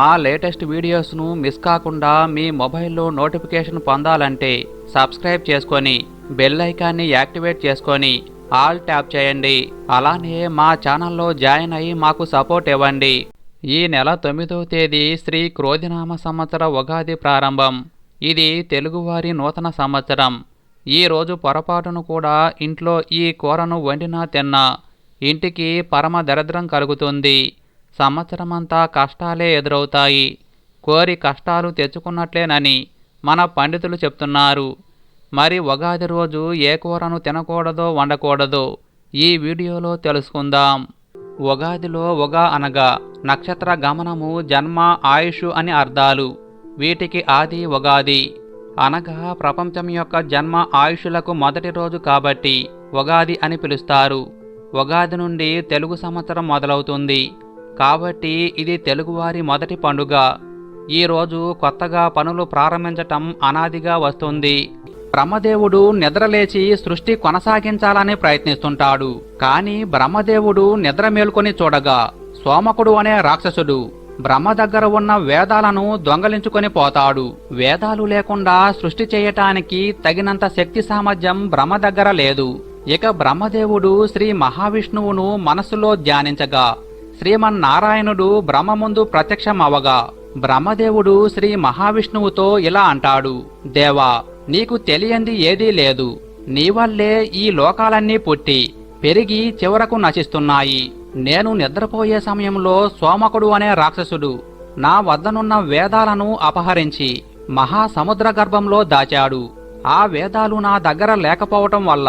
మా latest వీడియోస్ను miss కాకుండా మీ మొబైల్లో నోటిఫికేషన్ పొందాలంటే సబ్స్క్రైబ్ చేసుకొని బెల్ ఐకాన్ని యాక్టివేట్ చేసుకొని ఆల్ ట్యాప్ చేయండి. అలానే మా ఛానల్లో జాయిన్ అయ్యి మాకు సపోర్ట్ ఇవ్వండి. ఈ నెల తొమ్మిదవ తేదీ శ్రీ క్రోధినామ సంవత్సర ఉగాది ప్రారంభం. ఇది తెలుగువారి నూతన సంవత్సరం. ఈ రోజు పొరపాటును కూడా ఇంట్లో ఈ కూరను వండినా తిన్నా ఇంటికి పరమ దరిద్రం కలుగుతుంది. సంవత్సరమంతా కష్టాలే ఎదురవుతాయి. కోరి కష్టాలు తెచ్చుకున్నట్లేనని మన పండితులు చెప్తున్నారు. మరి ఉగాది రోజు ఏ కూరను తినకూడదో వండకూడదో ఈ వీడియోలో తెలుసుకుందాం. ఉగాదిలో ఉగా అనగా నక్షత్ర గమనము జన్మ ఆయుష్ అని అర్థాలు. వీటికి ఆది ఉగాది. అనగా ప్రపంచం యొక్క జన్మ ఆయుషులకు మొదటి రోజు కాబట్టి ఉగాది అని పిలుస్తారు. ఉగాది నుండి తెలుగు సంవత్సరం మొదలవుతుంది. కాబట్టి ఇది తెలుగువారి మొదటి పండుగ. ఈరోజు కొత్తగా పనులు ప్రారంభించటం అనాదిగా వస్తుంది. బ్రహ్మదేవుడు నిద్రలేచి సృష్టి కొనసాగించాలని ప్రయత్నిస్తుంటాడు. కానీ బ్రహ్మదేవుడు నిద్ర మేల్కొని చూడగా సోమకుడు అనే రాక్షసుడు బ్రహ్మ దగ్గర ఉన్న వేదాలను దొంగలించుకొని పోతాడు. వేదాలు లేకుండా సృష్టి చేయటానికి తగినంత శక్తి సామర్థ్యం బ్రహ్మ దగ్గర లేదు. ఇక బ్రహ్మదేవుడు శ్రీ మహావిష్ణువును మనసులో ధ్యానించగా శ్రీమన్నారాయణుడు బ్రహ్మ ముందు ప్రత్యక్షమవగా బ్రహ్మదేవుడు శ్రీ మహావిష్ణువుతో ఇలా అంటాడు దేవా నీకు తెలియంది ఏదీ లేదు. నీ వల్లే ఈ లోకాలన్నీ పుట్టి పెరిగి చివరకు నశిస్తున్నాయి. నేను నిద్రపోయే సమయంలో సోమకుడు అనే రాక్షసుడు నా వద్దనున్న వేదాలను అపహరించి మహాసముద్ర గర్భంలో దాచాడు. ఆ వేదాలు నా దగ్గర లేకపోవటం వల్ల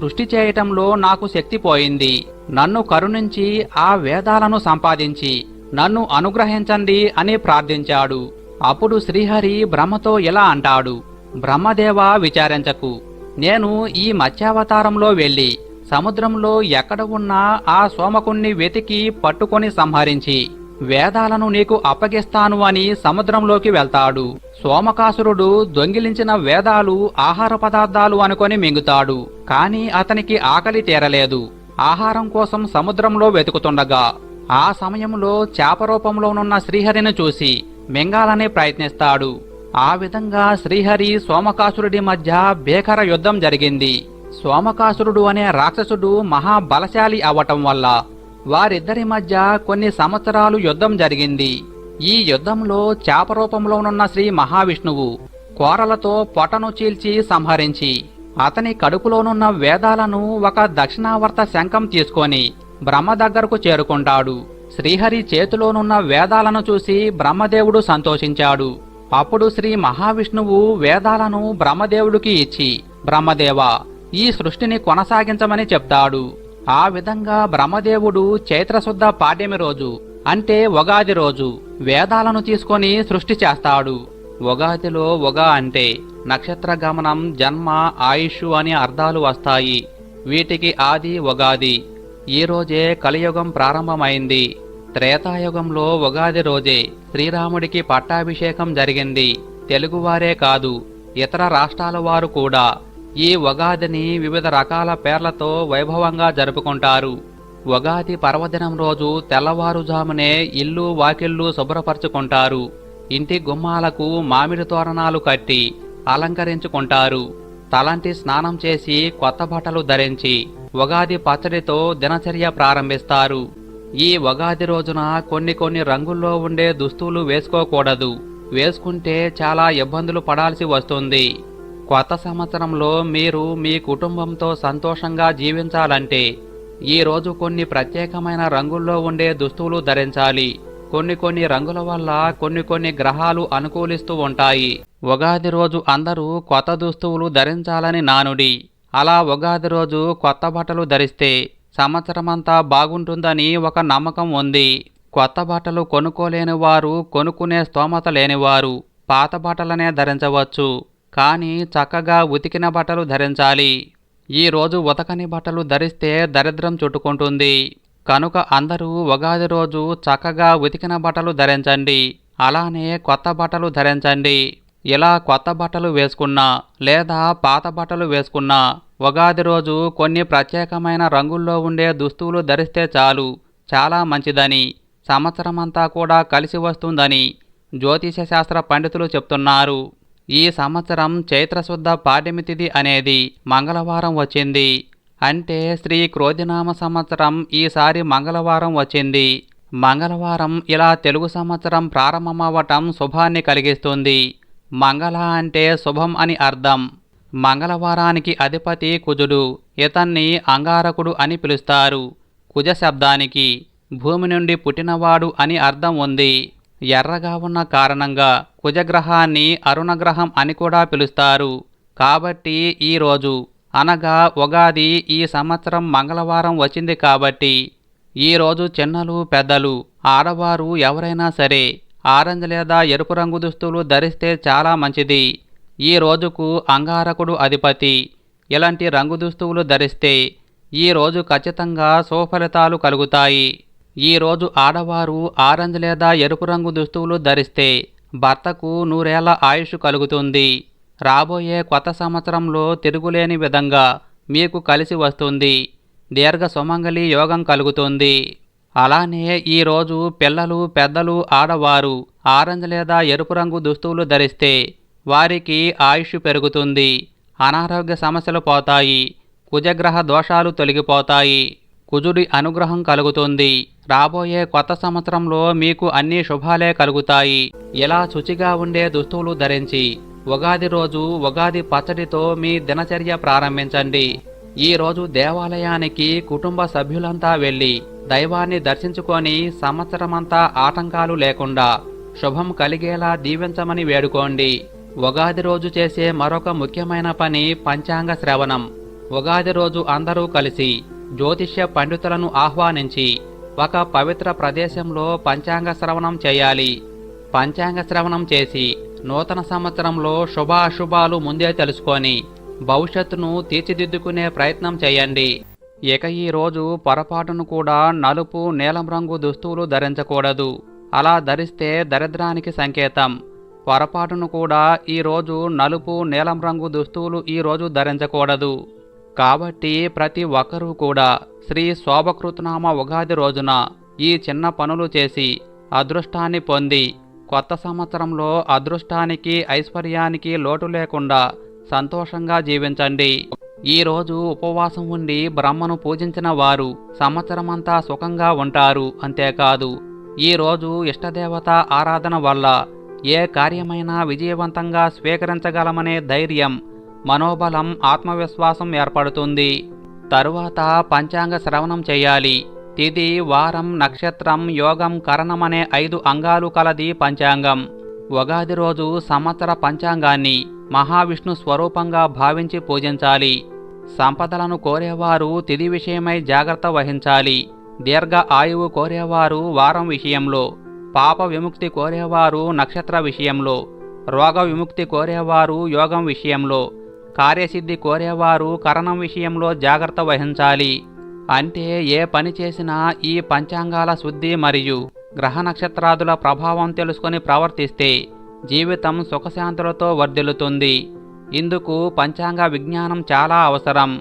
సృష్టి చేయటంలో నాకు శక్తి పోయింది. నన్ను కరుణించి ఆ వేదాలను సంపాదించి నన్ను అనుగ్రహించండి అని ప్రార్థించాడు. అప్పుడు శ్రీహరి బ్రహ్మతో ఇలా అంటాడు బ్రహ్మదేవ విచారించకు. నేను ఈ మత్స్యావతారంలో వెళ్ళి సముద్రంలో ఎక్కడ ఉన్నా ఆ సోమకుణ్ణి వెతికి పట్టుకొని సంహరించి వేదాలను నీకు అప్పగిస్తాను అని సముద్రంలోకి వెళ్తాడు. సోమకాసురుడు దొంగిలించిన వేదాలు ఆహార పదార్థాలు అనుకొని మింగుతాడు. కాని అతనికి ఆకలి తీరలేదు. ఆహారం కోసం సముద్రంలో వెతుకుతుండగా ఆ సమయంలో చేప రూపంలోనున్న శ్రీహరిని చూసి మింగాలని ప్రయత్నిస్తాడు. ఆ విధంగా శ్రీహరి సోమకాసురుడి మధ్య భీకర యుద్ధం జరిగింది. సోమకాసురుడు అనే రాక్షసుడు మహాబలశాలి అవ్వటం వల్ల వారిద్దరి మధ్య కొన్ని సంవత్సరాలు యుద్ధం జరిగింది. ఈ యుద్ధంలో చేప రూపంలోనున్న శ్రీ మహావిష్ణువు కోరలతో పొటను చీల్చి సంహరించి అతని కడుపులోనున్న వేదాలను ఒక దక్షిణావర్త శంఖం తీసుకొని బ్రహ్మ దగ్గరకు చేరుకుంటాడు. శ్రీహరి చేతిలోనున్న వేదాలను చూసి బ్రహ్మదేవుడు సంతోషించాడు. అప్పుడు శ్రీ మహావిష్ణువు వేదాలను బ్రహ్మదేవుడికి ఇచ్చి బ్రహ్మదేవ ఈ సృష్టిని కొనసాగించమని చెప్తాడు. ఆ విధంగా బ్రహ్మదేవుడు చైత్రశుద్ధ పాడ్యమి రోజు అంటే ఉగాది రోజు వేదాలను తీసుకొని సృష్టి చేస్తాడు. ఉగాదిలో ఉగా అంటే నక్షత్ర గమనం జన్మ ఆయుష్ అని అర్థాలు వస్తాయి. వీటికి ఆది ఉగాది ఈరోజే కలియుగం ప్రారంభమైంది. త్రేతాయుగంలో ఉగాది రోజే శ్రీరాముడికి పట్టాభిషేకం జరిగింది. తెలుగువారే కాదు ఇతర రాష్ట్రాల వారు కూడా ఈ ఉగాదిని వివిధ రకాల పేర్లతో వైభవంగా జరుపుకుంటారు. ఉగాది పర్వదినం రోజు తెల్లవారుజామునే ఇల్లు వాకిళ్ళు శుభ్రపరచుకుంటారు. ఇంటి గుమ్మాలకు మామిడి తోరణాలు కట్టి అలంకరించుకుంటారు. తలంటి స్నానం చేసి కొత్త బట్టలు ధరించి ఉగాది పచ్చడితో దినచర్య ప్రారంభిస్తారు. ఈ ఉగాది రోజున కొన్ని కొన్ని రంగుల్లో ఉండే దుస్తులు వేసుకోకూడదు. వేసుకుంటే చాలా ఇబ్బందులు పడాల్సి వస్తుంది. కొత్త సంవత్సరంలో మీరు మీ కుటుంబంతో సంతోషంగా జీవించాలంటే ఈరోజు కొన్ని ప్రత్యేకమైన రంగుల్లో ఉండే దుస్తులు ధరించాలి. కొన్ని కొన్ని రంగుల వల్ల కొన్ని కొన్ని గ్రహాలు అనుకూలిస్తూ ఉంటాయి. ఉగాది రోజు అందరూ కొత్త దుస్తువులు ధరించాలని నానుడి. అలా ఉగాది రోజు కొత్త బట్టలు ధరిస్తే సంవత్సరమంతా బాగుంటుందని ఒక నమ్మకం ఉంది. కొత్త బట్టలు కొనుక్కోలేని వారు కొనుక్కునే స్తోమత లేనివారు పాత బట్టలనే ధరించవచ్చు. కానీ చక్కగా ఉతికిన బట్టలు ధరించాలి. ఈ రోజు ఉతకని బట్టలు ధరిస్తే దరిద్రం చుట్టుకుంటుంది. కనుక అందరూ ఉగాది రోజు చక్కగా ఉతికిన బట్టలు ధరించండి. అలానే కొత్త బట్టలు ధరించండి. ఇలా కొత్త బట్టలు వేసుకున్నా లేదా పాత బట్టలు వేసుకున్నా ఉగాది రోజు కొన్ని ప్రత్యేకమైన రంగుల్లో ఉండే దుస్తువులు ధరిస్తే చాలు. చాలా మంచిదని. సంవత్సరమంతా కూడా కలిసి వస్తుందని జ్యోతిష శాస్త్ర పండితులు చెప్తున్నారు. ఈ సంవత్సరం చైత్రశుద్ధ పాడ్యమి తిథి అనేది మంగళవారం వచ్చింది. అంటే శ్రీ క్రోధినామ సంవత్సరం ఈసారి మంగళవారం వచ్చింది. మంగళవారం ఇలా తెలుగు సంవత్సరం ప్రారంభమవ్వటం శుభాన్ని కలిగిస్తుంది. మంగళ అంటే శుభం అని అర్థం. మంగళవారానికి అధిపతి కుజుడు ఇతన్ని అంగారకుడు అని పిలుస్తారు. కుజ శబ్దానికి భూమి నుండి పుట్టినవాడు అని అర్థం ఉంది. ఎర్రగా ఉన్న కారణంగా కుజగ్రహాన్ని అరుణగ్రహం అని కూడా పిలుస్తారు. కాబట్టి ఈరోజు అనగా ఉగాది ఈ సంవత్సరం మంగళవారం వచ్చింది కాబట్టి ఈరోజు చిన్నలు పెద్దలు ఆడవారు ఎవరైనా సరే ఆరెంజ్ లేదా ఎరుపు రంగు దుస్తులు ధరిస్తే చాలా మంచిది. ఈ రోజుకు అంగారకుడు అధిపతి. ఇలాంటి రంగు దుస్తువులు ధరిస్తే ఈ రోజు ఖచ్చితంగా సుఫలితాలు కలుగుతాయి. ఈ రోజు ఆడవారు ఆరెంజ్ లేదా ఎరుపు రంగు దుస్తువులు ధరిస్తే భర్తకు నూరేళ్ళ ఆయుష్ కలుగుతుంది. రాబోయే కొత్త సంవత్సరంలో తిరుగులేని విధంగా మీకు కలిసి వస్తుంది. దీర్ఘ సుమంగళి యోగం కలుగుతుంది. అలానే ఈరోజు పిల్లలు పెద్దలు ఆడవారు ఆరెంజ్ లేదా ఎరుపు రంగు దుస్తువులు ధరిస్తే వారికి ఆయుష్ పెరుగుతుంది. అనారోగ్య సమస్యలు పోతాయి. కుజగ్రహ దోషాలు తొలగిపోతాయి. కుజుడి అనుగ్రహం కలుగుతుంది. రాబోయే కొత్త సంవత్సరంలో మీకు అన్ని శుభాలే కలుగుతాయి. ఇలా శుచిగా ఉండే దుస్తువులు ధరించి ఉగాది రోజు ఉగాది పచ్చడితో మీ దినచర్య ప్రారంభించండి. ఈ రోజు దేవాలయానికి కుటుంబ సభ్యులంతా వెళ్ళి దైవాన్ని దర్శించుకొని సంవత్సరమంతా ఆటంకాలు లేకుండా శుభం కలిగేలా దీవించమని వేడుకోండి. ఉగాది రోజు చేసే మరొక ముఖ్యమైన పని పంచాంగ శ్రవణం. ఉగాది రోజు అందరూ కలిసి జ్యోతిష్య పండితులను ఆహ్వానించి ఒక పవిత్ర ప్రదేశంలో పంచాంగ శ్రవణం చేయాలి. పంచాంగ శ్రవణం చేసి నూతన సంవత్సరంలో శుభ అశుభాలు ముందే తెలుసుకొని భవిష్యత్తును తీర్చిదిద్దుకునే ప్రయత్నం చేయండి. ఇక ఈ రోజు పొరపాటును కూడా నలుపు నీలం రంగు దుస్తువులు ధరించకూడదు. అలా ధరిస్తే దరిద్రానికి సంకేతం. పొరపాటును కూడా ఈ రోజు నలుపు నీలం రంగు దుస్తువులు ఈ రోజు ధరించకూడదు. కాబట్టి ప్రతి ఒక్కరూ కూడా శ్రీ శోభకృతనామ ఉగాది రోజున ఈ చిన్న పనులు చేసి అదృష్టాన్ని పొంది కొత్త సంవత్సరంలో అదృష్టానికి ఐశ్వర్యానికి లోటు లేకుండా సంతోషంగా జీవించండి. ఈ రోజు ఉపవాసం ఉండి బ్రహ్మను పూజించిన వారు సంవత్సరమంతా సుఖంగా ఉంటారు అంతేకాదు. ఈ రోజు ఇష్టదేవత ఆరాధన వల్ల ఏ కార్యమైనా విజయవంతంగా స్వీకరించగలమనే ధైర్యం మనోబలం ఆత్మవిశ్వాసం ఏర్పడుతుంది. తరువాత పంచాంగ శ్రవణం చేయాలి. తిథి వారం నక్షత్రం యోగం కరణం అనే ఐదు అంగాలు కలది పంచాంగం. ఉగాది రోజు సంవత్సర పంచాంగాన్ని మహావిష్ణు స్వరూపంగా భావించి పూజించాలి. సంపదలను కోరేవారు తిథి విషయమై జాగ్రత్త వహించాలి. దీర్ఘ ఆయువు కోరేవారు వారం విషయంలో పాప విముక్తి కోరేవారు నక్షత్ర విషయంలో రోగ విముక్తి కోరేవారు యోగం విషయంలో కార్యసిద్ధి కోరేవారు కరణం విషయంలో జాగ్రత్త వహించాలి. అంటే ఏ పని చేసినా ఈ పంచాంగాల శుద్ధి మరియు గ్రహ నక్షత్రాదుల ప్రభావం తెలుసుకొని ప్రవర్తిస్తే జీవితం సుఖశాంతులతో వర్ధిల్లుతుంది. ఇందుకు పంచాంగ విజ్ఞానం చాలా అవసరం.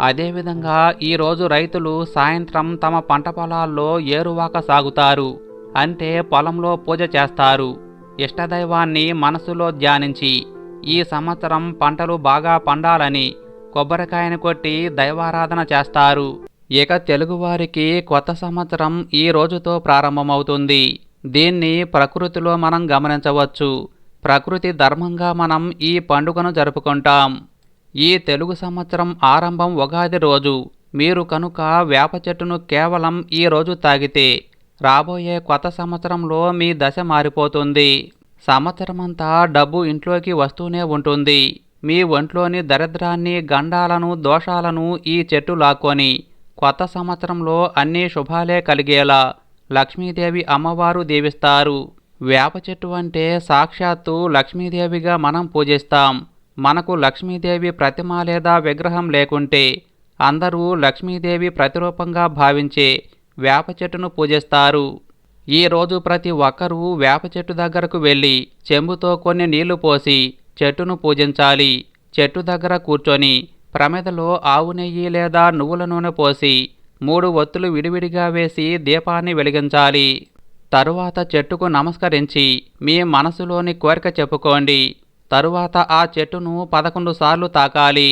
అదేవిధంగా ఈరోజు రైతులు సాయంత్రం తమ పంట పొలాల్లో ఏరువాక సాగుతారు. అంటే పొలంలో పూజ చేస్తారు. ఇష్టదైవాన్ని మనసులో ధ్యానించి ఈ సంవత్సరం పంటలు బాగా పండాలని కొబ్బరికాయను కొట్టి దైవారాధన చేస్తారు. ఇక తెలుగువారికి కొత్త సంవత్సరం ఈ రోజుతో ప్రారంభమవుతుంది. దీన్ని ప్రకృతిలో మనం గమనించవచ్చు. ప్రకృతి ధర్మంగా మనం ఈ పండుగను జరుపుకుంటాం. ఈ తెలుగు సంవత్సరం ఆరంభం ఉగాది రోజు. మీరు కనుక వేప చెట్టును కేవలం ఈ రోజు తాగితే రాబోయే కొత్త సంవత్సరంలో మీ దశ మారిపోతుంది. సంవత్సరమంతా డబ్బు ఇంట్లోకి వస్తూనే ఉంటుంది. మీ ఒంట్లోని దరిద్రాన్ని గండాలను దోషాలను ఈ చెట్టు లాక్కొని కొత్త సంవత్సరంలో అన్ని శుభాలే కలిగేలా లక్ష్మీదేవి అమ్మవారు దీవిస్తారు. వేప చెట్టు అంటే సాక్షాత్తు లక్ష్మీదేవిగా మనం పూజిస్తాం. మనకు లక్ష్మీదేవి ప్రతిమ లేదా విగ్రహం లేకుంటే అందరూ లక్ష్మీదేవి ప్రతిరూపంగా భావించే వేప చెట్టును పూజిస్తారు. ఈ రోజు ప్రతి ఒక్కరూ వేప చెట్టు దగ్గరకు వెళ్ళి చెంబుతో కొన్ని నీళ్ళు పోసి చెట్టును పూజించాలి. చెట్టు దగ్గర కూర్చొని ప్రమిదలో ఆవు నెయ్యి లేదా నువ్వుల నూనె పోసి మూడు ఒత్తులు విడివిడిగా వేసి దీపాన్ని వెలిగించాలి. తరువాత చెట్టుకు నమస్కరించి మీ మనసులోని కోరిక చెప్పుకోండి. తరువాత ఆ చెట్టును పదకొండు సార్లు తాకాలి.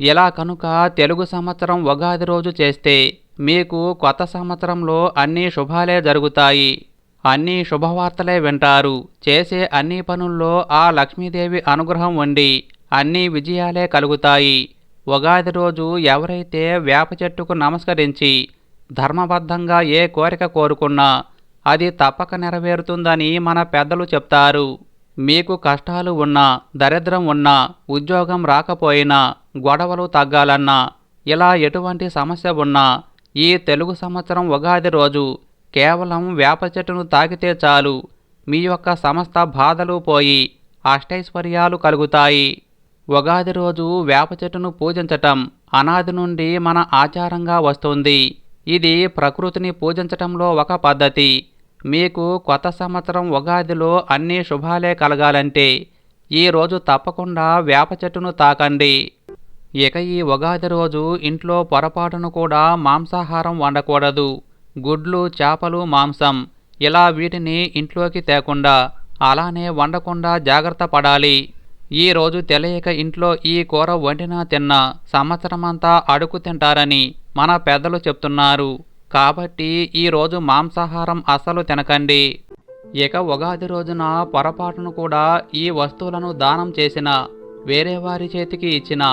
ఇలా కనుక తెలుగు సంవత్సరం ఉగాది రోజు చేస్తే మీకు కొత్త సంవత్సరంలో అన్ని శుభాలే జరుగుతాయి. అన్ని శుభవార్తలే వింటారు. చేసే అన్ని పనుల్లో ఆ లక్ష్మీదేవి అనుగ్రహం ఉండి అన్ని విజయాలే కలుగుతాయి. ఉగాది రోజు ఎవరైతే వేప చెట్టుకు నమస్కరించి ధర్మబద్ధంగా ఏ కోరిక కోరుకున్నా అది తప్పక నెరవేరుతుందని మన పెద్దలు చెప్తారు. మీకు కష్టాలు ఉన్నా దరిద్రం ఉన్నా ఉద్యోగం రాకపోయినా గొడవలు తగ్గాలన్నా ఇలా ఎటువంటి సమస్య ఉన్నా ఈ తెలుగు సంవత్సరం ఉగాది రోజు కేవలం వేప చెట్టును తాకితే చాలు. మీ యొక్క సమస్త బాధలు పోయి అష్టైశ్వర్యాలు కలుగుతాయి. ఉగాది రోజు వేప చెట్టును పూజించటం అనాది నుండి మన ఆచారంగా వస్తుంది. ఇది ప్రకృతిని పూజించటంలో ఒక పద్ధతి. మీకు కొత్త సంవత్సరం ఉగాదిలో అన్ని శుభాలే కలగాలంటే ఈ రోజు తప్పకుండా వేప చెట్టును తాకండి. ఇక ఈ ఉగాది రోజు ఇంట్లో పొరపాటును కూడా మాంసాహారం వండకూడదు. గుడ్లు చేపలు మాంసం ఇలా వీటిని ఇంట్లోకి తేకుండా అలానే వండకుండా జాగ్రత్త పడాలి. ఈ రోజు తెలియక ఇంట్లో ఈ కూర వండినా తిన్నా సంవత్సరమంతా అడుగు తింటారని మన పెద్దలు చెప్తున్నారు. కాబట్టి ఈ రోజు మాంసాహారం అస్సలు తినకండి. ఇక ఉగాది రోజున పొరపాటును కూడా ఈ వస్తువులను దానం చేసిన వేరే వారి చేతికి ఇచ్చిన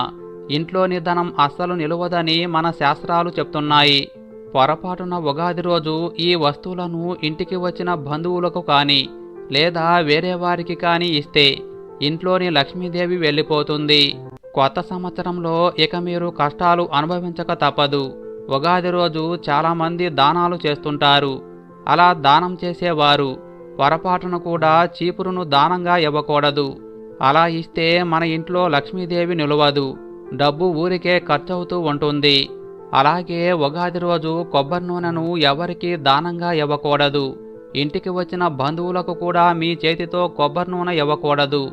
ఇంట్లోని ధనం అస్సలు నిలువదని మన శాస్త్రాలు చెప్తున్నాయి. పొరపాటున ఉగాది రోజు ఈ వస్తువులను ఇంటికి వచ్చిన బంధువులకు కానీ లేదా వేరే వారికి కానీ ఇస్తే ఇంట్లోని లక్ష్మీదేవి వెళ్ళిపోతుంది. కొత్త సంవత్సరంలో ఇక మీరు కష్టాలు అనుభవించక తప్పదు. ఉగాది రోజు చాలామంది దానాలు చేస్తుంటారు. అలా దానం చేసేవారు. పొరపాటున కూడా చీపురును దానంగా ఇవ్వకూడదు. అలా ఇస్తే మన ఇంట్లో లక్ష్మీదేవి నిలవదు. డబ్బు ఊరికే ఖర్చవుతూ ఉంటుంది. అలాగే ఉగాది రోజు కొబ్బరి నూనెను ఎవరికి దానంగా ఇవ్వకూడదు. ఇంటికి వచ్చిన బంధువులకు కూడా మీ చేతితో కొబ్బరి నూనె ఇవ్వకూడదు.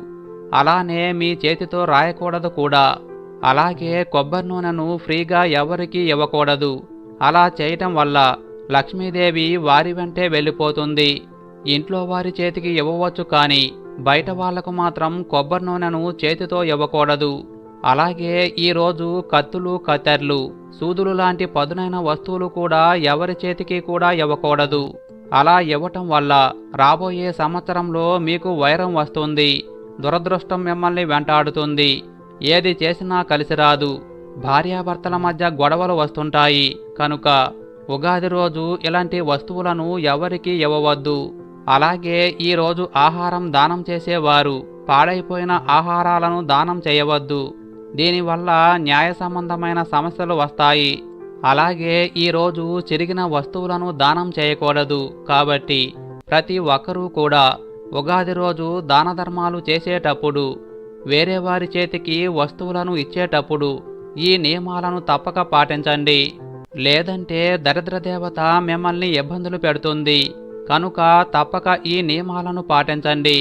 అలానే మీ చేతితో రాయకూడదు కూడా. అలాగే కొబ్బరి నూనెను ఫ్రీగా ఎవరికీ ఇవ్వకూడదు. అలా చేయటం వల్ల లక్ష్మీదేవి వారి వెంటే వెళ్ళిపోతుంది. ఇంట్లో వారి చేతికి ఇవ్వవచ్చు కానీ బయట వాళ్ళకు మాత్రం కొబ్బరి నూనెను చేతితో ఇవ్వకూడదు. అలాగే ఈరోజు కత్తులు కత్తెర్లు సూదులు లాంటి పదునైన వస్తువులు కూడా ఎవరి చేతికి కూడా ఇవ్వకూడదు. అలా ఇవ్వటం వల్ల రాబోయే సంవత్సరంలో మీకు వైరం వస్తుంది దురదృష్టం మిమ్మల్ని వెంటాడుతుంది. ఏది చేసినా కలిసి రాదు. భార్యాభర్తల మధ్య గొడవలు వస్తుంటాయి. కనుక ఉగాది రోజు ఇలాంటి వస్తువులను ఎవరికీ ఇవ్వవద్దు. అలాగే ఈరోజు ఆహారం దానం చేసేవారు పాడైపోయిన ఆహారాలను దానం చేయవద్దు. దీనివల్ల న్యాయ సంబంధమైన సమస్యలు వస్తాయి. అలాగే ఈరోజు చిరిగిన వస్తువులను దానం చేయకూడదు. కాబట్టి ప్రతి ఒక్కరూ కూడా ఉగాది రోజు దాన ధర్మాలు చేసేటప్పుడు వేరే వారి చేతికి వస్తువులను ఇచ్చేటప్పుడు ఈ నియమాలను తప్పక పాటించండి. లేదంటే దరిద్ర దేవత మిమ్మల్ని ఇబ్బందులు పెడుతుంది. కనుక తప్పక ఈ నియమాలను పాటించండి.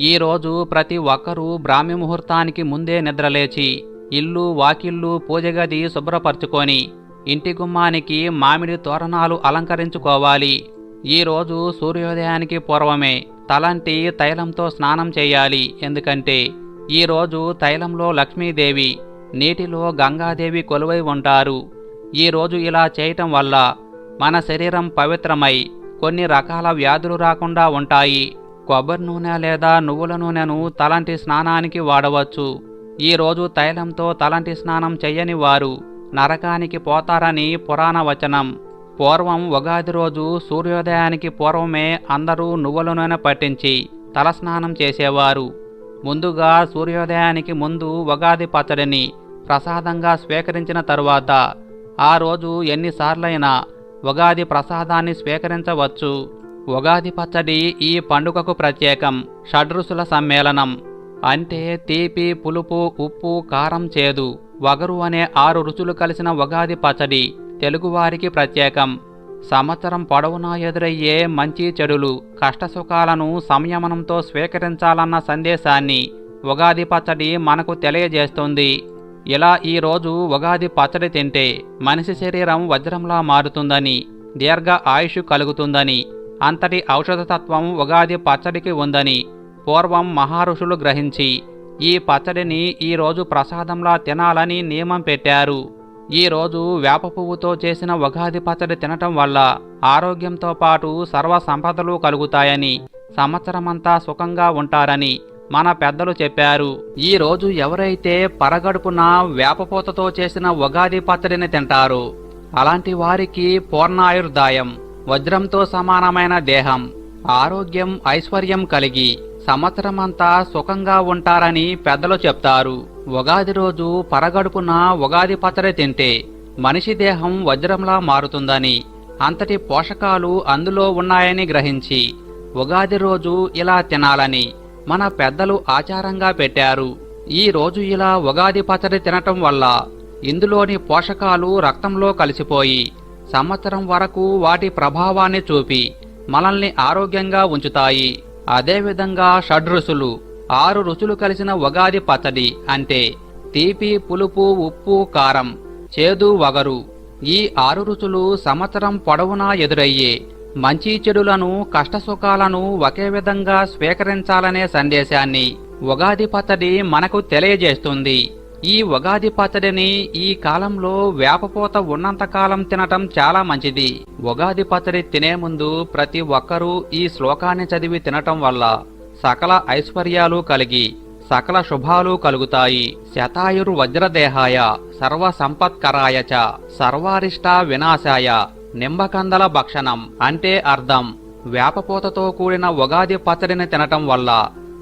ఈరోజు ప్రతి ఒక్కరూ బ్రాహ్మి ముహూర్తానికి ముందే నిద్రలేచి ఇల్లు వాకిళ్ళు పూజగది శుభ్రపరచుకొని ఇంటి గుమ్మానికి మామిడి తోరణాలు అలంకరించుకోవాలి. ఈరోజు సూర్యోదయానికి పూర్వమే తలంటి తైలంతో స్నానం చేయాలి. ఎందుకంటే ఈరోజు తైలంలో లక్ష్మీదేవి నీటిలో గంగాదేవి కొలువై ఉంటారు. ఈరోజు ఇలా చేయటం వల్ల మన శరీరం పవిత్రమై కొన్ని రకాల వ్యాధులు రాకుండా ఉంటాయి. కొబ్బరి నూనె లేదా నువ్వుల నూనెను తలంటి స్నానానికి వాడవచ్చు. ఈరోజు తైలంతో తలంటి స్నానం చెయ్యని వారు నరకానికి పోతారని పురాణ వచనం. పూర్వం ఉగాది రోజు సూర్యోదయానికి పూర్వమే అందరూ నువ్వుల నూనె పట్టించి తలస్నానం చేసేవారు. ముందుగా సూర్యోదయానికి ముందు ఉగాది పచ్చడిని ప్రసాదంగా స్వీకరించిన తరువాత ఆ రోజు ఎన్నిసార్లైనా ఉగాది ప్రసాదాన్ని స్వీకరించవచ్చు. ఉగాది పచ్చడి ఈ పండుగకు ప్రత్యేకం. షడ్రుసుల సమ్మేళనం. అంటే తీపి పులుపు ఉప్పు కారం చేదు. వగరు అనే ఆరు రుచులు కలిసిన ఉగాది పచ్చడి తెలుగువారికి ప్రత్యేకం. సంవత్సరం పొడవునా ఎదురయ్యే మంచి చెడులు కష్టసుఖాలను సంయమనంతో స్వీకరించాలన్న సందేశాన్ని ఉగాది పచ్చడి మనకు తెలియజేస్తుంది. ఇలా ఈరోజు ఉగాది పచ్చడి తింటే మనిషి శరీరం వజ్రంలా మారుతుందని దీర్ఘ ఆయుష్ కలుగుతుందని అంతటి ఔషధతత్వం ఉగాది పచ్చడికి ఉందని పూర్వం మహారుషులు గ్రహించి ఈ పచ్చడిని ఈరోజు ప్రసాదంలా తినాలని నియమం పెట్టారు. ఈరోజు వేప పువ్వుతో చేసిన ఉగాది పచ్చడి తినటం వల్ల ఆరోగ్యంతో పాటు సర్వ సంపదలు కలుగుతాయని సంవత్సరమంతా సుఖంగా ఉంటారని మన పెద్దలు చెప్పారు. ఈ రోజు ఎవరైతే పరగడుపున వేపపూతతో చేసిన ఉగాది పచ్చడిని తింటారో అలాంటి వారికి పూర్ణాయుర్దాయం. వజ్రంతో సమానమైన దేహం ఆరోగ్యం ఐశ్వర్యం కలిగి సంవత్సరమంతా సుఖంగా ఉంటారని పెద్దలు చెప్తారు. ఉగాది రోజు పరగడుపున ఉగాది పచ్చడి తింటే మనిషి దేహం వజ్రంలా మారుతుందని అంతటి పోషకాలు అందులో ఉన్నాయని గ్రహించి ఉగాది రోజు ఇలా తినాలని మన పెద్దలు ఆచారంగా పెట్టారు. ఈ రోజు ఇలా ఉగాది పచ్చడి తినటం వల్ల ఇందులోని పోషకాలు రక్తంలో కలిసిపోయి సంవత్సరం వరకు వాటి ప్రభావాన్ని చూపి మనల్ని ఆరోగ్యంగా ఉంచుతాయి. అదేవిధంగా షడ్రుచులు ఆరు రుచులు కలిసిన ఉగాది పచ్చడి అంటే తీపి పులుపు ఉప్పు కారం చేదు వగరు ఈ ఆరు రుచులు సంవత్సరం పొడవునా ఎదురయ్యే మంచి చెడులను కష్టసుఖాలను ఒకే విధంగా స్వీకరించాలనే సందేశాన్ని ఉగాది పచ్చడి మనకు తెలియజేస్తుంది. ఈ ఉగాది పచ్చడిని ఈ కాలంలో వేపపోత ఉన్నంతకాలం తినటం చాలా మంచిది. ఉగాది పచ్చడి తినే ముందు ప్రతి ఒక్కరూ ఈ శ్లోకాన్ని చదివి తినటం వల్ల సకల ఐశ్వర్యాలు కలిగి సకల శుభాలు కలుగుతాయి. శతాయుర్ వజ్రదేహాయ సర్వ సంపత్కరాయ చ సర్వారిష్ట వినాశాయ నింబకందల భక్షణం అంటే అర్థం. వేపపోతతో కూడిన ఉగాది పచ్చడిని తినటం వల్ల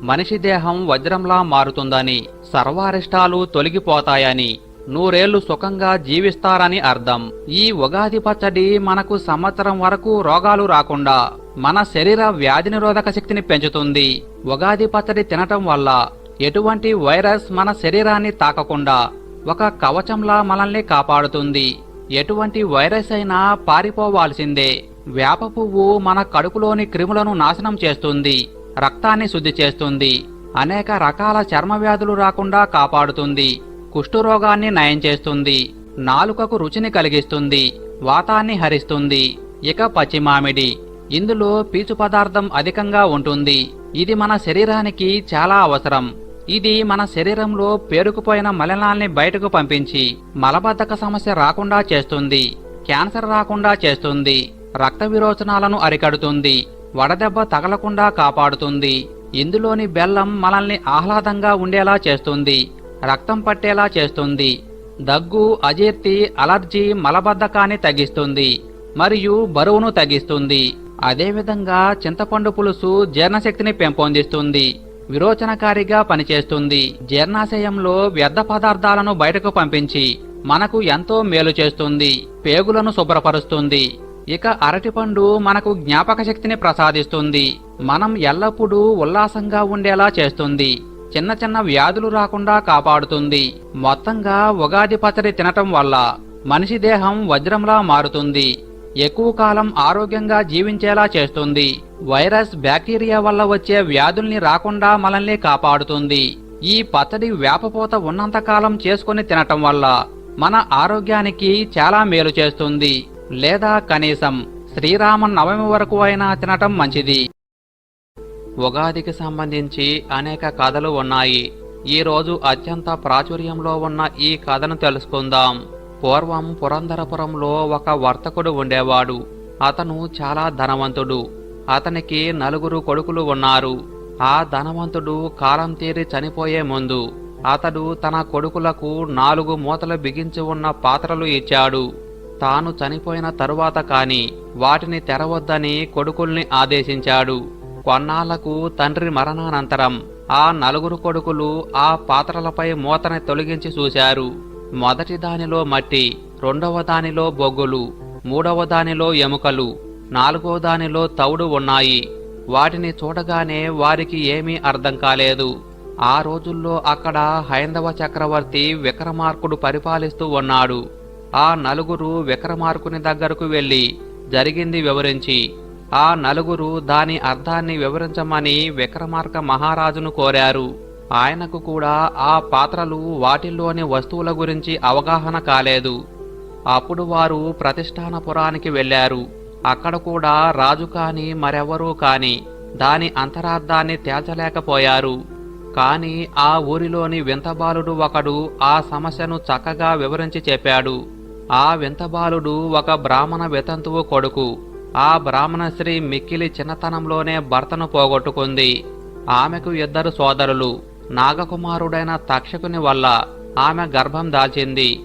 మనిషి దేహం వజ్రంలా మారుతుందని సర్వారిష్టాలు తొలగిపోతాయని నూరేళ్ళు సుఖంగా జీవిస్తారని అర్థం. ఈ ఉగాది పచ్చడి మనకు సంవత్సరం వరకు రోగాలు రాకుండా మన శరీర వ్యాధి నిరోధక శక్తిని పెంచుతుంది. ఉగాది పచ్చడి తినటం వల్ల ఎటువంటి వైరస్ మన శరీరాన్ని తాకకుండా ఒక కవచంలా మనల్ని కాపాడుతుంది. ఎటువంటి వైరస్ అయినా పారిపోవాల్సిందే. వేప పువ్వు మన కడుపులోని క్రిములను నాశనం చేస్తుంది. రక్తాన్ని శుద్ధి చేస్తుంది. అనేక రకాల చర్మ వ్యాధులు రాకుండా కాపాడుతుంది. కుష్ఠరోగాన్ని నయం చేస్తుంది. నాలుకకు రుచిని కలిగిస్తుంది. వాతాన్ని హరిస్తుంది. ఇక పచ్చిమామిడి. ఇందులో పీచు పదార్థం అధికంగా ఉంటుంది. ఇది మన శరీరానికి చాలా అవసరం. ఇది మన శరీరంలో పేరుకుపోయిన మలినాల్ని బయటకు పంపించి మలబద్ధక సమస్య రాకుండా చేస్తుంది. క్యాన్సర్ రాకుండా చేస్తుంది. రక్త విరోచనాలను అరికడుతుంది. వడదెబ్బ తగలకుండా కాపాడుతుంది. ఇందులోని బెల్లం మనల్ని ఆహ్లాదంగా ఉండేలా చేస్తుంది రక్తం పట్టేలా చేస్తుంది. దగ్గు అజీర్తి అలర్జీ మలబద్ధకాన్ని తగ్గిస్తుంది మరియు బరువును తగ్గిస్తుంది. అదేవిధంగా చింతపండు పులుసు జీర్ణశక్తిని పెంపొందిస్తుంది విరోచనకారిగా పనిచేస్తుంది. జీర్ణాశయంలో వ్యర్థ పదార్థాలను బయటకు పంపించి మనకు ఎంతో మేలు చేస్తుంది పేగులను శుభ్రపరుస్తుంది. ఇక అరటిపండు మనకు జ్ఞాపక శక్తిని ప్రసాదిస్తుంది. మనం ఎల్లప్పుడూ ఉల్లాసంగా ఉండేలా చేస్తుంది. చిన్న చిన్న వ్యాధులు రాకుండా కాపాడుతుంది. మొత్తంగా ఉగాది పచ్చడి తినటం వల్ల మనిషి దేహం వజ్రంలా మారుతుంది. ఎక్కువ కాలం ఆరోగ్యంగా జీవించేలా చేస్తుంది. వైరస్ బ్యాక్టీరియా వల్ల వచ్చే వ్యాధుల్ని రాకుండా మనల్ని కాపాడుతుంది. ఈ పచ్చడి వేపపోత ఉన్నంతకాలం చేసుకుని తినటం వల్ల మన ఆరోగ్యానికి చాలా మేలు చేస్తుంది. లేదా కనీసం శ్రీరామ నవమి వరకు అయినా తినటం మంచిది. ఉగాదికి సంబంధించి అనేక కథలు ఉన్నాయి. ఈరోజు అత్యంత ప్రాచుర్యంలో ఉన్న ఈ కథను తెలుసుకుందాం. పూర్వం పురంధరపురంలో ఒక వర్తకుడు ఉండేవాడు. అతను చాలా ధనవంతుడు. అతనికి నలుగురు కొడుకులు ఉన్నారు. ఆ ధనవంతుడు కాలం తీరి చనిపోయే ముందు అతడు తన కొడుకులకు నాలుగు మూతలు బిగించి ఉన్న పాత్రలు ఇచ్చాడు. తాను చనిపోయిన తరువాత కాని వాటిని తెరవద్దని కొడుకుల్ని ఆదేశించాడు. కొన్నాళ్ళకు తండ్రి మరణానంతరం ఆ నలుగురు కొడుకులు ఆ పాత్రలపై మూతని తొలగించి చూశారు. మొదటి దానిలో మట్టి రెండవ దానిలో బొగ్గులు మూడవ దానిలో ఎముకలు నాలుగో దానిలో తౌడు ఉన్నాయి. వాటిని చూడగానే వారికి ఏమీ అర్థం కాలేదు. ఆ రోజుల్లో అక్కడ హైందవ చక్రవర్తి విక్రమార్కుడు పరిపాలిస్తూ ఉన్నాడు. ఆ నలుగురు విక్రమార్కుని దగ్గరకు వెళ్ళి జరిగింది వివరించి ఆ నలుగురు దాని అర్థాన్ని వివరించమని విక్రమార్క మహారాజును కోరారు. ఆయనకు కూడా ఆ పాత్రలు వాటిల్లోని వస్తువుల గురించి అవగాహన కాలేదు. అప్పుడు వారు ప్రతిష్టానపురానికి వెళ్ళారు అక్కడ కూడా రాజు కాని మరెవరూ కాని దాని అంతరార్థాన్ని తేల్చలేకపోయారు. కాని ఆ ఊరిలోని వింతబాలుడు ఒకడు ఆ సమస్యను చక్కగా వివరించి చెప్పాడు. ఆ వింతబాలుడు ఒక బ్రాహ్మణ వితంతువు కొడుకు. ఆ బ్రాహ్మణ స్త్రీ మిక్కిలి చిన్నతనంలోనే భర్తను పోగొట్టుకుంది. ఆమెకు ఇద్దరు సోదరులు నాగకుమారుడైన తక్షకుని వల్ల ఆమె గర్భం దాల్చింది.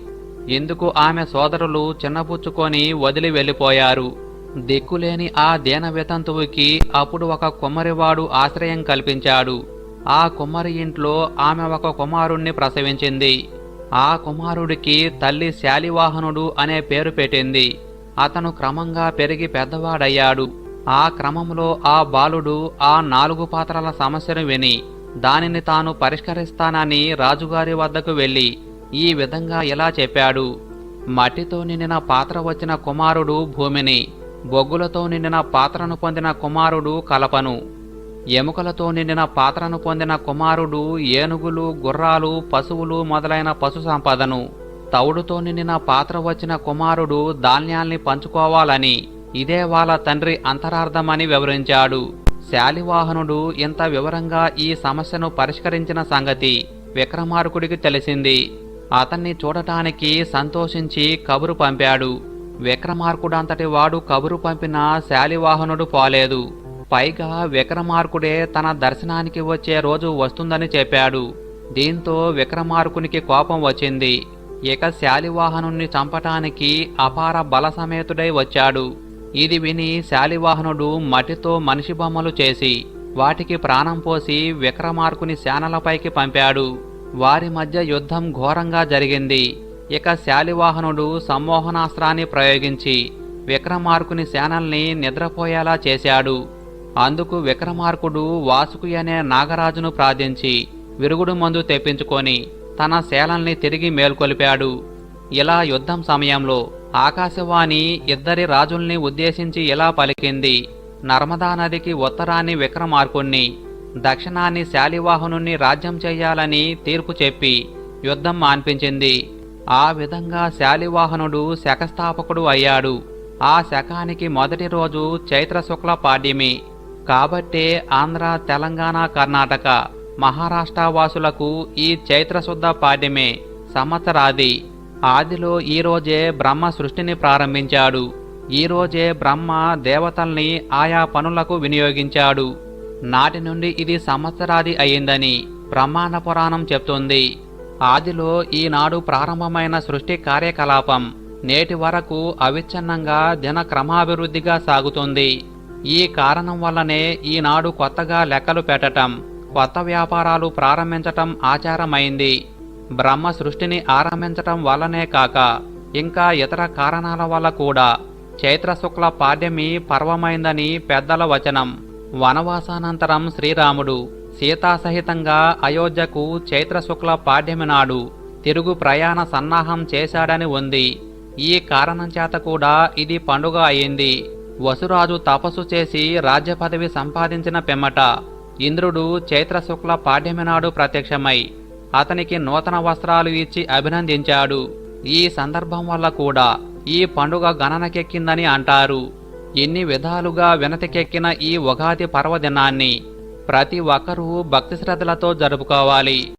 ఇందుకు ఆమె సోదరులు చిన్నపుచ్చుకొని వదిలి వెళ్ళిపోయారు. దిక్కులేని ఆ దీన వితంతువుకి అప్పుడు ఒక కుమ్మరివాడు ఆశ్రయం కల్పించాడు. ఆ కుమ్మరి ఇంట్లో ఆమె ఒక కుమారుణ్ణి ప్రసవించింది. ఆ కుమారుడికి తల్లి శాలివాహనుడు అనే పేరు పెట్టింది. అతను క్రమంగా పెరిగి పెద్దవాడయ్యాడు. ఆ క్రమంలో ఆ బాలుడు ఆ నాలుగు పాత్రల సమస్యను విని దానిని తాను పరిష్కరిస్తానని రాజుగారి వద్దకు వెళ్ళి ఈ విధంగా ఇలా చెప్పాడు. మట్టితో నిండిన పాత్ర వచ్చిన కుమారుడు భూమిని బొగ్గులతో నిండిన పాత్రను పొందిన కుమారుడు కలపను. ఎముకలతో నిండిన పాత్రను పొందిన కుమారుడు ఏనుగులు గుర్రాలు పశువులు మొదలైన పశు సంపదను. తౌడుతో నిండిన పాత్ర వచ్చిన కుమారుడు ధాన్యాల్ని పంచుకోవాలని ఇదే వాళ్ళ తండ్రి అంతరార్థమని వివరించాడు. శాలివాహనుడు ఇంత వివరంగా ఈ సమస్యను పరిష్కరించిన సంగతి విక్రమార్కుడికి తెలిసింది. అతన్ని చూడటానికి సంతోషించి కబురు పంపాడు. విక్రమార్కుడంతటి వాడు కబురు పంపిన శాలివాహనుడు పోలేదు. పైగా విక్రమార్కుడే తన దర్శనానికి వచ్చే రోజు వస్తుందని చెప్పాడు. దీంతో విక్రమార్కునికి కోపం వచ్చింది. ఇక శాలివాహనుణ్ణి చంపటానికి అపార బలసమేతుడై వచ్చాడు. ఇది విని శాలివాహనుడు మట్టితో మనిషి బొమ్మలు చేసి వాటికి ప్రాణం పోసి విక్రమార్కుని శానలపైకి పంపాడు. వారి మధ్య యుద్ధం ఘోరంగా జరిగింది. ఇక శాలివాహనుడు సమ్మోహనాస్త్రాన్ని ప్రయోగించి విక్రమార్కుని సేనల్ని నిద్రపోయేలా చేశాడు. అందుకు విక్రమార్కుడు వాసుకి అనే నాగరాజును ప్రార్థించి విరుగుడు మందు తెప్పించుకొని తన శేలల్ని తిరిగి మేల్కొలిపాడు. ఇలా యుద్ధం సమయంలో ఆకాశవాణి ఇద్దరి రాజుల్ని ఉద్దేశించి ఇలా పలికింది. నర్మదా నదికి ఉత్తరాన్ని విక్రమార్కుణ్ణి దక్షిణాన్ని శాలివాహనుణ్ణి రాజ్యం చెయ్యాలని తీర్పు చెప్పి యుద్ధం మాన్పించింది. ఆ విధంగా శాలివాహనుడు శకస్థాపకుడు అయ్యాడు. ఆ శకానికి మొదటి రోజు చైత్ర శుక్ల పాడ్యమి. కాబట్టే ఆంధ్ర తెలంగాణ కర్ణాటక మహారాష్ట్ర వాసులకు ఈ చైత్రశుద్ధ పాడ్యమే సంవత్సరాది. ఆదిలో ఈ రోజే బ్రహ్మ సృష్టిని ప్రారంభించాడు. ఈరోజే బ్రహ్మ దేవతల్ని ఆయా పనులకు వినియోగించాడు. నాటి నుండి ఇది సంవత్సరాది అయిందని బ్రహ్మాండ పురాణం చెప్తుంది. ఆదిలో ఈనాడు ప్రారంభమైన సృష్టి కార్యకలాపం నేటి వరకు అవిచ్ఛిన్నంగా దిన క్రమాభివృద్ధిగా సాగుతుంది. ఈ కారణం వల్లనే ఈనాడు కొత్తగా లెక్కలు పెట్టటం కొత్త వ్యాపారాలు ప్రారంభించటం ఆచారమైంది. బ్రహ్మ సృష్టిని ఆరంభించటం వల్లనే కాక ఇంకా ఇతర కారణాల వల్ల కూడా చైత్రశుక్ల పాడ్యమి పర్వమైందని పెద్దల వచనం. వనవాసానంతరం శ్రీరాముడు సీతాసహితంగా అయోధ్యకు చైత్రశుక్ల పాడ్యమి నాడు తిరుగు ప్రయాణ సన్నాహం చేశాడని ఉంది. ఈ కారణం చేత కూడా ఇది పండుగ అయింది. వసురాజు తపస్సు చేసి రాజ్య పదవి సంపాదించిన పెమ్మట ఇంద్రుడు చైత్ర శుక్ల పాడ్యమి నాడు ప్రత్యక్షమై అతనికి నూతన వస్త్రాలు ఇచ్చి అభినందించాడు. ఈ సందర్భం వల్ల కూడా ఈ పండుగ గణనకెక్కిందని అంటారు. ఎన్ని విధాలుగా వినతికెక్కిన ఈ ఉగాది పర్వదినాన్ని ప్రతి ఒక్కరూ భక్తి శ్రద్ధలతో జరుపుకోవాలి.